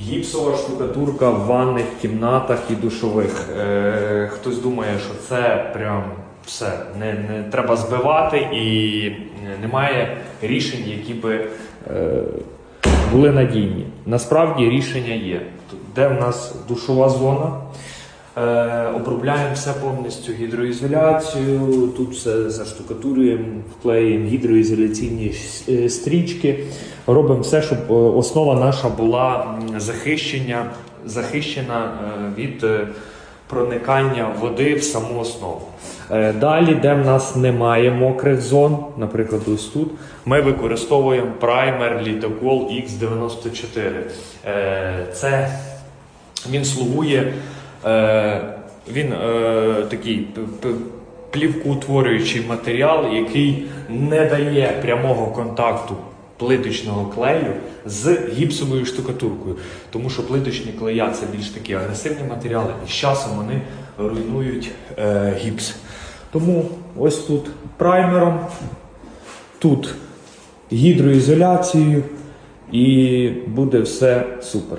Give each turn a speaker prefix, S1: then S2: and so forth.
S1: Гіпсова штукатурка в ванних кімнатах і душових. Е, хтось думає, що це прям все. Не, не треба збивати і немає рішень, які би е, були надійні. Насправді рішення є. Де в нас душова зона? Е, обробляємо все повністю гідроізоляцію. Тут все заштукатурюємо, вклеїмо гідроізоляційні е, стрічки. Робимо все, щоб е, основа наша була захищена е, від проникання води в саму основу. Далі, де в нас немає мокрих зон, наприклад, ось тут, ми використовуємо праймер Літокол X94. Е, Це він слугує, він е, такий плівкоутворюючий матеріал, який не дає прямого контакту плиточного клею з гіпсовою штукатуркою. Тому що плиточні клея це більш такі агресивні матеріали, і з часом вони руйнують е, гіпс. Тому ось тут праймером, тут гідроізоляцією, і буде все супер.